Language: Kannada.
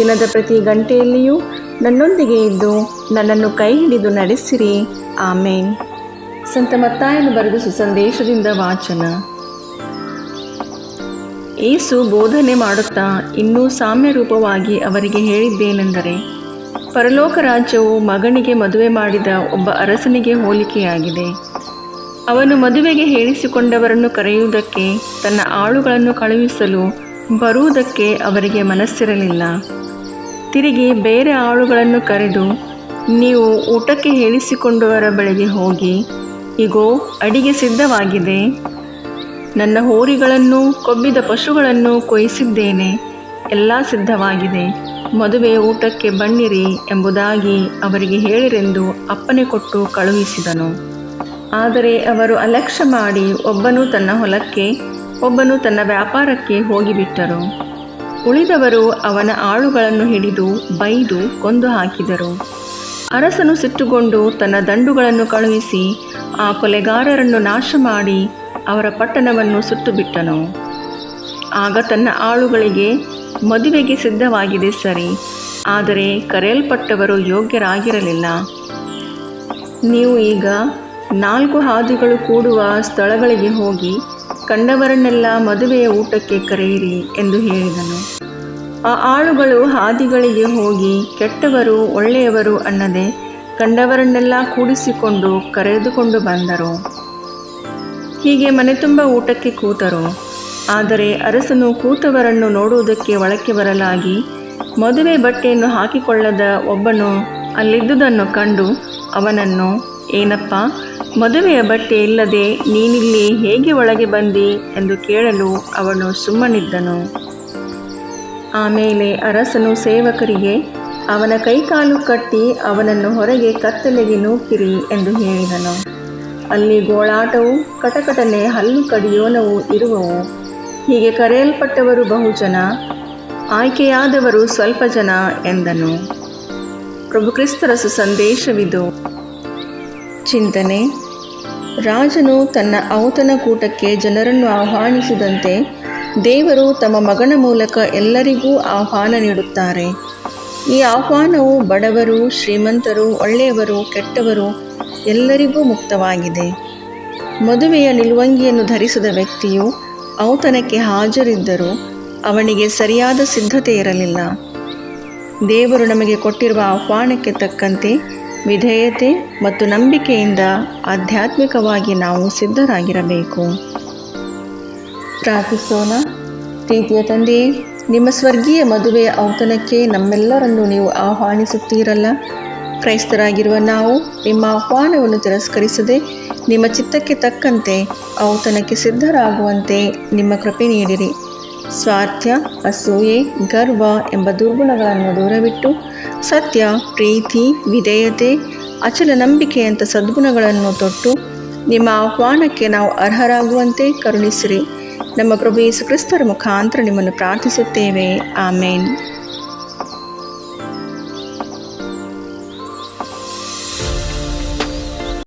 ದಿನದ ಪ್ರತಿ ಗಂಟೆಯಲ್ಲಿಯೂ ನನ್ನೊಂದಿಗೆ ಇದ್ದು ನನ್ನನ್ನು ಕೈ ಹಿಡಿದು ನಡೆಸಿರಿ. ಆಮೇನ್. ಸಂತ ಮತ್ತಾಯನು ಬರೆದ ಸುಸಂದೇಶದಿಂದ ವಾಚನ. ಏಸು ಬೋಧನೆ ಮಾಡುತ್ತಾ ಇನ್ನೂ ಸಾಮ್ಯ ರೂಪವಾಗಿ ಅವರಿಗೆ ಹೇಳಿದ್ದೇನೆಂದರೆ, ಪರಲೋಕ ರಾಜ್ಯವು ಮಗನಿಗೆ ಮದುವೆ ಮಾಡಿದ ಒಬ್ಬ ಅರಸನಿಗೆ ಹೋಲಿಕೆಯಾಗಿದೆ. ಅವನು ಮದುವೆಗೆ ಹೇಳಿಸಿಕೊಂಡವರನ್ನು ಕರೆಯುವುದಕ್ಕೆ ತನ್ನ ಆಳುಗಳನ್ನು ಕಳುಹಿಸಲು ಬರುವುದಕ್ಕೆ ಅವರಿಗೆ ಮನಸ್ಸಿರಲಿಲ್ಲ. ತಿರುಗಿ ಬೇರೆ ಆಳುಗಳನ್ನು ಕರೆದು, ನೀವು ಊಟಕ್ಕೆ ಹೇಳಿಸಿಕೊಂಡವರ ಬಳಿಗೆ ಹೋಗಿ, ಇಗೋ, ಅಡಿಗೆ ಸಿದ್ಧವಾಗಿದೆ. ನನ್ನ ಹೋರಿಗಳನ್ನು ಕೊಬ್ಬಿದ ಪಶುಗಳನ್ನು ಕೊಯಿಸಿದ್ದೇನೆ. ಎಲ್ಲ ಸಿದ್ಧವಾಗಿದೆ. ಮದುವೆ ಊಟಕ್ಕೆ ಬನ್ನಿರಿ ಎಂಬುದಾಗಿ ಅವರಿಗೆ ಹೇಳಿರೆಂದು ಅಪ್ಪನೆ ಕೊಟ್ಟು ಕಳುಹಿಸಿದನು. ಆದರೆ ಅವರು ಅಲಕ್ಷ್ಯ ಮಾಡಿ ಒಬ್ಬನು ತನ್ನ ಹೊಲಕ್ಕೆ, ಒಬ್ಬನು ತನ್ನ ವ್ಯಾಪಾರಕ್ಕೆ ಹೋಗಿಬಿಟ್ಟರು. ಉಳಿದವರು ಅವನ ಆಳುಗಳನ್ನು ಹಿಡಿದು ಬೈದು ಕೊಂದು ಹಾಕಿದರು. ಅರಸನು ಸಿಟ್ಟುಗೊಂಡು ತನ್ನ ದಂಡುಗಳನ್ನು ಕಳುಹಿಸಿ ಆ ಕೊಲೆಗಾರರನ್ನು ನಾಶ ಮಾಡಿ ಅವರ ಪಟ್ಟಣವನ್ನು ಸುತ್ತುಬಿಟ್ಟನು. ಆಗ ತನ್ನ ಆಳುಗಳಿಗೆ ಮದುವೆಗೆ ಸಿದ್ಧವಾಗಿದೆ ಸರಿ, ಆದರೆ ಕರೆಯಲ್ಪಟ್ಟವರು ಯೋಗ್ಯರಾಗಿರಲಿಲ್ಲ. ನೀವು ಈಗ ನಾಲ್ಕು ಹಾದಿಗಳು ಕೂಡುವ ಸ್ಥಳಗಳಿಗೆ ಹೋಗಿ ಕಂಡವರನ್ನೆಲ್ಲ ಮದುವೆಯ ಊಟಕ್ಕೆ ಕರೆಯಿರಿ ಎಂದು ಹೇಳಿದನು. ಆ ಆಳುಗಳು ಹಾದಿಗಳಿಗೆ ಹೋಗಿ ಕೆಟ್ಟವರು ಒಳ್ಳೆಯವರು ಅನ್ನದೆ ಕಂಡವರನ್ನೆಲ್ಲ ಕೂಡಿಸಿಕೊಂಡು ಕರೆದುಕೊಂಡು ಬಂದರು. ಹೀಗೆ ಮನೆ ತುಂಬ ಊಟಕ್ಕೆ ಕೂತರು. ಆದರೆ ಅರಸನು ಕೂತವರನ್ನು ನೋಡುವುದಕ್ಕೆ ಒಳಕ್ಕೆ ಬರಲಾಗಿ ಮದುವೆ ಬಟ್ಟೆಯನ್ನು ಹಾಕಿಕೊಳ್ಳದ ಒಬ್ಬನು ಅಲ್ಲಿದ್ದುದನ್ನು ಕಂಡು ಅವನನ್ನು ಏನಪ್ಪ? ಮದುವೆಯ ಬಟ್ಟೆ ಇಲ್ಲದೆ ನೀನಿಲ್ಲಿ ಹೇಗೆ ಒಳಗೆ ಬಂದಿ ಎಂದು ಕೇಳಲು ಅವನು ಸುಮ್ಮನಿದ್ದನು. ಆಮೇಲೆ ಅರಸನು ಸೇವಕರಿಗೆ, ಅವನ ಕೈಕಾಲು ಕಟ್ಟಿ ಅವನನ್ನು ಹೊರಗೆ ಕತ್ತಲೆಗೆ ನೂಕಿರಿ ಎಂದು ಹೇಳಿದನು. ಅಲ್ಲಿ ಗೋಳಾಟವು ಕಟಕಟನೆ ಹಲ್ಲು ಕಡಿಯೋನವು ಇರುವವು. ಹೀಗೆ ಕರೆಯಲ್ಪಟ್ಟವರು ಬಹುಜನ, ಆಯ್ಕೆಯಾದವರು ಸ್ವಲ್ಪ ಜನ ಎಂದನು. ಪ್ರಭು ಕ್ರಿಸ್ತರ ಸಂದೇಶವಿದು. ಚಿಂತನೆ. ರಾಜನು ತನ್ನ ಔತನ ಕೂಟಕ್ಕೆ ಜನರನ್ನು ಆಹ್ವಾನಿಸಿದಂತೆ ದೇವರು ತಮ್ಮ ಮಗನ ಮೂಲಕ ಎಲ್ಲರಿಗೂ ಆಹ್ವಾನ ನೀಡುತ್ತಾರೆ. ಈ ಆಹ್ವಾನವು ಬಡವರು, ಶ್ರೀಮಂತರು, ಒಳ್ಳೆಯವರು, ಕೆಟ್ಟವರು ಎಲ್ಲರಿಗೂ ಮುಕ್ತವಾಗಿದೆ. ಮದುವೆಯ ನಿಲುವಂಗಿಯನ್ನು ಧರಿಸಿದ ವ್ಯಕ್ತಿಯು ಔತನಕ್ಕೆ ಹಾಜರಿದ್ದರೂ ಅವನಿಗೆ ಸರಿಯಾದ ಸಿದ್ಧತೆ ಇರಲಿಲ್ಲ. ದೇವರು ನಮಗೆ ಕೊಟ್ಟಿರುವ ಆಹ್ವಾನಕ್ಕೆ ತಕ್ಕಂತೆ ವಿಧೇಯತೆ ಮತ್ತು ನಂಬಿಕೆಯಿಂದ ಆಧ್ಯಾತ್ಮಿಕವಾಗಿ ನಾವು ಸಿದ್ಧರಾಗಿರಬೇಕು. ಪ್ರಾರ್ಥಿಸೋಣ ಪ್ರೀತಿಯ ತಂದೆಯೇ ನಿಮ್ಮ ಸ್ವರ್ಗೀಯ ಮದುವೆಯ ಔತಣಕ್ಕೆ ನಮ್ಮೆಲ್ಲರನ್ನು ನೀವು ಆಹ್ವಾನಿಸುತ್ತೀರಲ್ಲ? ಕ್ರೈಸ್ತರಾಗಿರುವ ನಾವು ನಿಮ್ಮ ಆಹ್ವಾನವನ್ನು ತಿರಸ್ಕರಿಸದೆ ನಿಮ್ಮ ಚಿತ್ತಕ್ಕೆ ತಕ್ಕಂತೆ ಔತಣಕ್ಕೆ ಸಿದ್ಧರಾಗುವಂತೆ ನಿಮ್ಮ ಕೃಪೆ ನೀಡಿರಿ. ಸ್ವಾರ್ಥ ಅಸೂಯೆ, ಗರ್ವ ಎಂಬ ದುರ್ಗುಣಗಳನ್ನು ದೂರವಿಟ್ಟು ಸತ್ಯ, ಪ್ರೀತಿ, ವಿಧೇಯತೆ, ಅಚಲ ನಂಬಿಕೆಯಂಥ ಸದ್ಗುಣಗಳನ್ನು ತೊಟ್ಟು ನಿಮ್ಮ ಆಹ್ವಾನಕ್ಕೆ ನಾವು ಅರ್ಹರಾಗುವಂತೆ ಕರುಣಿಸಿರಿ. ನಮ್ಮ ಪ್ರಭು ಯೇಸು ಕ್ರಿಸ್ತರ ಮುಖಾಂತರ ನಿಮ್ಮನ್ನು ಪ್ರಾರ್ಥಿಸುತ್ತೇವೆ. ಆಮೇನ್.